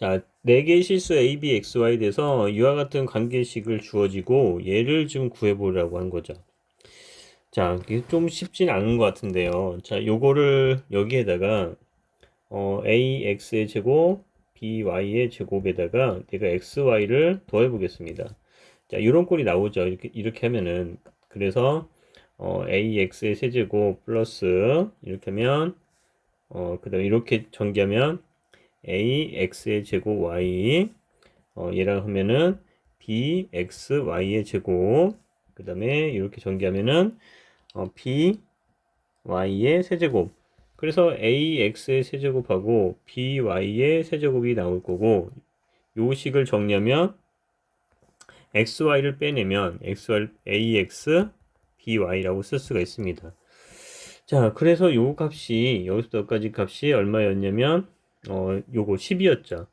자, 네 개의 실수 A, B, X, Y에 대해서 이와 같은 관계식을 주어지고 얘를 좀 구해보려고 한 거죠. 자, 이게 좀 쉽진 않은 것 같은데요. 자, 요거를 여기에다가 어, AX의 제곱, BY의 제곱에다가 내가 XY를 더해 보겠습니다. 자, 이런 꼴이 나오죠. 이렇게, 이렇게 하면은. 그래서, 어, AX의 세제곱 플러스, 이렇게 하면, 어, 그 다음에 이렇게 전개하면, AX의 제곱 Y, 어, 얘랑 하면은, BXY의 제곱, 그 다음에 이렇게 전개하면은, 어, BY의 세제곱. 그래서 AX의 세제곱하고 BY의 세제곱이 나올 거고, 요 식을 정리하면, XY를 빼내면 XY, AX, BY라고 쓸 수가 있습니다. 자, 그래서 요 값이, 여기서부터 여기까지 값이 얼마였냐면, 어, 요거 10이었죠.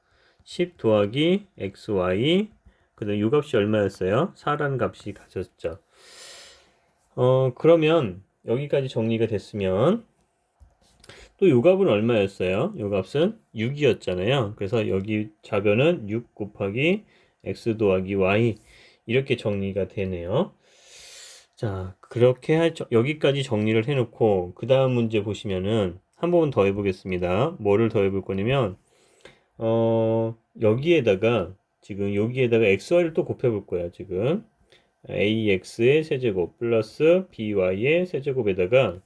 10 더하기 XY, 그 다음 요 값이 얼마였어요? 4라는 값이 가졌죠. 어, 그러면 여기까지 정리가 됐으면, 또 요 값은 얼마였어요? 요 값은 6이었잖아요. 그래서 여기 좌변은 6 곱하기 x 더하기 y 이렇게 정리가 되네요. 자, 그렇게 할, 여기까지 정리를 해놓고 그 다음 문제 보시면은 한 번 더 해보겠습니다. 뭐를 더 해볼 거냐면 어, 여기에다가 지금 여기에다가 xy를 또 곱해볼 거야 지금 ax의 세제곱 플러스 by의 세제곱에다가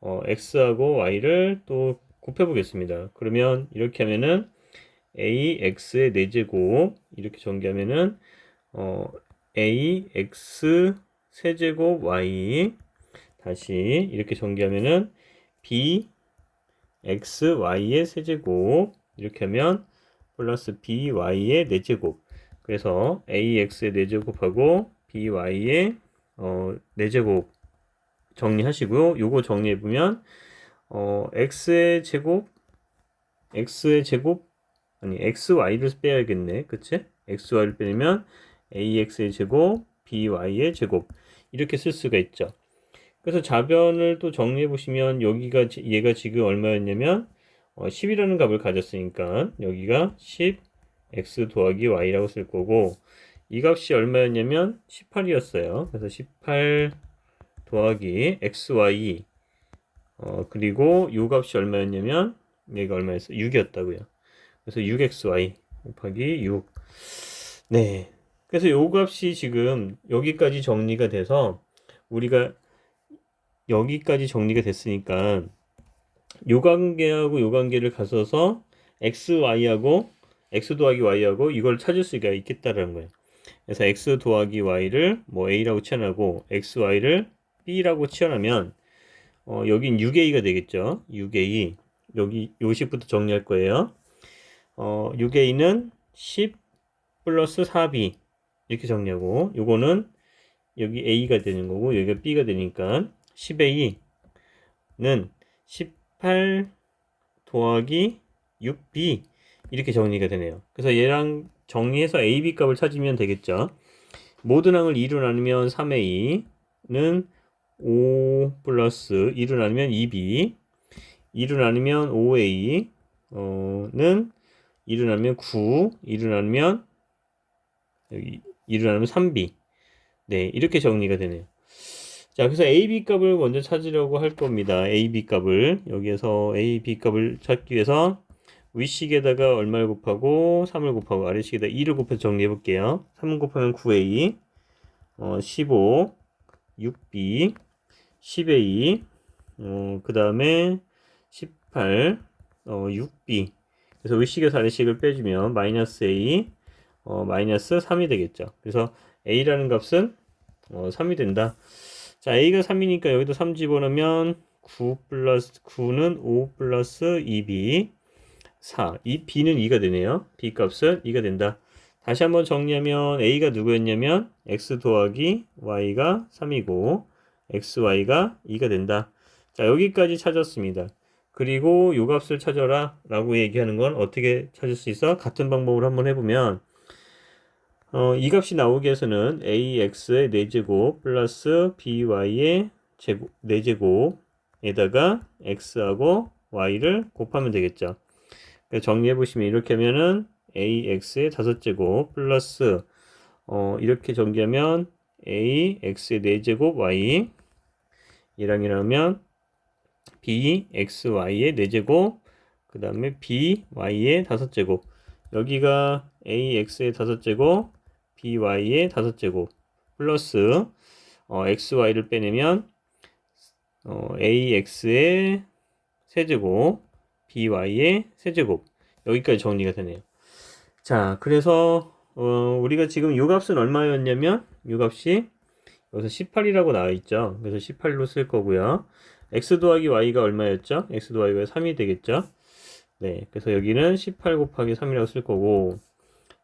어, x하고 y를 또 곱해보겠습니다. 그러면 이렇게 하면은 ax의 4제곱 이렇게 전개하면은 어, ax 세제곱 y 다시 이렇게 전개하면은 b x y의 세제곱 이렇게 하면 플러스 by의 4제곱 그래서 ax의 4제곱하고 by의 어, 4제곱 정리하시고요. 요거 정리해 보면 어, x의 제곱 x의 제곱 아니 xy를 빼야겠네. 그치? xy를 빼면 ax의 제곱 by의 제곱 이렇게 쓸 수가 있죠. 그래서 좌변을 또 정리해 보시면 여기가 얘가 지금 얼마였냐면 어, 10이라는 값을 가졌으니까 여기가 10 x 더하기 y라고 쓸 거고 이 값이 얼마였냐면 18이었어요. 그래서 18 더하기 xy 어, 그리고 요 값이 얼마였냐면 얘가 얼마였어? 6이었다고요. 그래서 6xy 곱하기 6. 네. 그래서 요 값이 지금 여기까지 정리가 돼서 우리가 여기까지 정리가 됐으니까 요 관계하고 요 관계를 가서서 xy하고 x 더하기 y하고 이걸 찾을 수가 있겠다라는 거예요. 그래서 x 더하기 y를 뭐 a라고 치환하고 xy를 b라고 치환하면 어, 여긴 6a가 되겠죠. 6a 여기 요식부터 정리할 거예요. 어, 6a는 10 플러스 4b 이렇게 정리하고 요거는 여기 a가 되는 거고 여기가 b가 되니까 10a는 18 더하기 6b 이렇게 정리가 되네요. 그래서 얘랑 정리해서 a, b 값을 찾으면 되겠죠. 모든 항을 2로 나누면 3a는 5 플러스 2로 나누면 2b 2로 나누면 5a 어는 2로 나누면 9 2로 나누면 여기 2로 나누면 3b 네 이렇게 정리가 되네요 자 그래서 a, b 값을 먼저 찾으려고 할 겁니다. A, b 값을. 여기에서 a, b 값을 찾기 위해서 위식에다가 얼마를 곱하고 3을 곱하고 아래식에다 2를 곱해서 정리해 볼게요. 3 곱하면 9a 어, 15 6b 10a 어, 그 다음에 18 어, 6b 그래서 위식에서 아래식을 빼주면 마이너스 a 어, 마이너스 3이 되겠죠. 그래서 a라는 값은 어, 3이 된다 자 a가 3이니까 여기도 3 집어넣으면 9 플러스 9는 5 플러스 2b 4 이 b는 2가 되네요 b 값은 2가 된다 다시 한번 정리하면 a가 누구였냐면 x 더하기 y가 3이고 xy가 2가 된다. 자 여기까지 찾았습니다. 그리고 요 값을 찾아라 라고 얘기하는 건 어떻게 찾을 수 있어? 같은 방법으로 한번 해보면 어, 이 값이 나오기 위해서는 ax의 4제곱 플러스 by의 제곱, 4제곱에다가 x하고 y를 곱하면 되겠죠. 정리해 보시면 이렇게 하면은 ax의 다섯 제곱 플러스 어, 이렇게 전개하면 ax의 네 제곱 y 이랑 이라면 bxy의 네 제곱 그 다음에 by의 다섯 제곱 여기가 ax의 다섯 제곱 by의 다섯 제곱 플러스 어, xy를 빼내면 어, ax의 세제곱 by의 세제곱 여기까지 정리가 되네요. 자, 그래서 어, 우리가 지금 요 값은 얼마였냐면 요 값이 여기서 18이라고 나와 있죠. 그래서 18로 쓸 거고요. x 더하기 y가 얼마였죠? x 더하기 y가 3이 되겠죠? 네, 그래서 여기는 18 곱하기 3이라고 쓸 거고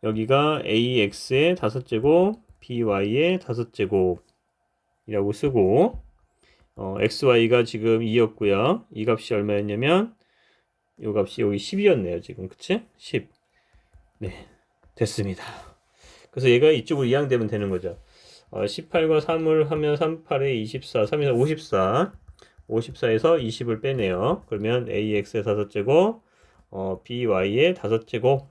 여기가 ax의 다섯 제곱 by의 다섯 제곱이라고 쓰고 어, xy가 지금 2였고요. 이 값이 얼마였냐면 이 값이 여기 10이었네요. 지금 그치? 10. 네, 됐습니다. 그래서 얘가 이쪽으로 이항되면 되는 거죠. 어, 18과 3을 하면 3, 8에 24, 3에서 54. 54에서 20을 빼네요. 그러면 ax의 다섯 제곱, 어, by의 다섯 제곱